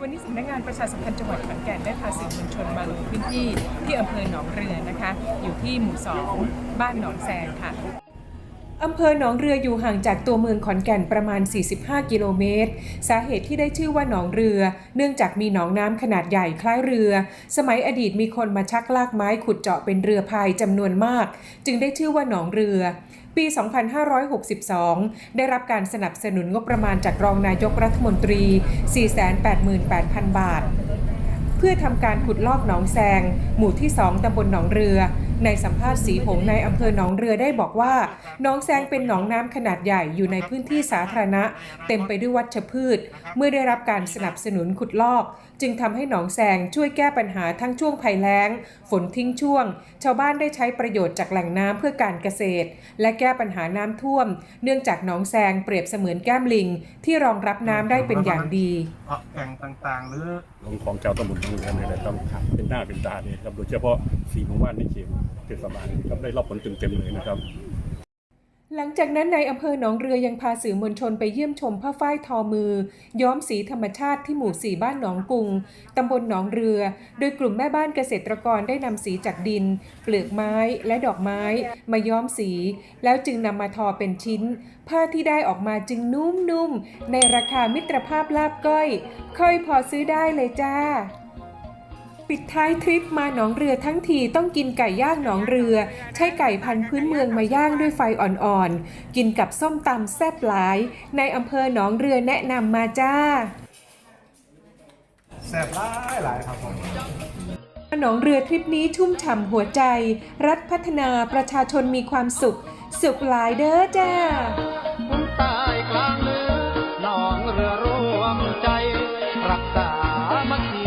วันนี้สำนักงานประชาสัมพันธ์จังหวัดขอนแก่นได้พาสื่อมวลชนมาลงพื้นที่ที่อำเภอหนองเรือนะคะ อยู่ที่หมู่สองบ้านหนองแซงค่ะอำเภอหนองเรืออยู่ห่างจากตัวเมืองขอนแก่นประมาณ 45 กิโลเมตร สาเหตุที่ได้ชื่อว่าหนองเรือ เนื่องจากมีหนองน้ำขนาดใหญ่คล้ายเรือ สมัยอดีตมีคนมาชักลากไม้ขุดเจาะเป็นเรือพายจำนวนมาก จึงได้ชื่อว่าหนองเรือ ปี 2562 ได้รับการสนับสนุนงบประมาณจากรองนายกรัฐมนตรี 488,000 บาท เพื่อทำการขุดลอกหนองแซง หมู่ที่ 2 ตำบลหนองเรือในสัมภาษณ์สีหงในอำเภอหนองเรือได้บอกว่าหนองแซงเป็นหนองน้ำขนาดใหญ่อยู่ในพื้นที่สาธารณะ เต็มไปด้วยวัชพืช เมื่อได้รับการสนับสนุนขุดลอก จึงทำให้หนองแซงช่วยแก้ปัญหาทั้งช่วงภัยแล้ง ฝนทิ้งช่วง ชาวบ้านได้ใช้ประโยชน์จากแหล่งน้ำเพื่อการเกษตร และแก้ปัญหาน้ำท่วม เนื่องจากหนองแซงเปรียบเสมือนแก้มลิง ที่รองรับน้ำได้เป็นอย่างดีเพราะแก่งต่างๆ หรือลงของเจ้าตำบลตำบลนี่แหละต้องเป็นหน้าเป็นตาเนี่ยครับโดยเฉพาะสีหมู่บ้านในเขตเทศบาลครับได้รับผลเต็มๆเลยนะครับ หลังจากนั้นในอำเภอหนองเรือยังพาสื่อมวลชนไปเยี่ยมชมผ้าฝ้ายทอมือ ย้อมสีธรรมชาติที่หมู่สี่บ้านหนองกุงตำบลหนองเรือ โดยกลุ่มแม่บ้านเกษตรกรได้นำสีจากดิน เปลือกไม้และดอกไม้ มาย้อมสี แล้วจึงนำมาทอเป็นชิ้น ผ้าที่ได้ออกมาจึงนุ่มๆในราคามิตรภาพลาบก้อย ค่อยพอซื้อได้เลยจ้า ปิดท้ายทริปมาหนองเรือทั้งทีต้องกินไก่ย่างหนองเรือ ใช้ไก่พันพื้นเมืองมาย่างด้วยไฟอ่อนๆ กินกับส้มตำแซ่บหลาย ในอำเภอหนองเรือแนะนำมาจ้า แซ่บหลายหลายครับผมหนองเรือทริปนี้ชุ่มฉ่ำหัวใจ รัฐพัฒนาประชาชนมีความสุข สุขหลายเด้อจ้าใต้กลางเรือหนองเรือรวมใจ รักษามัี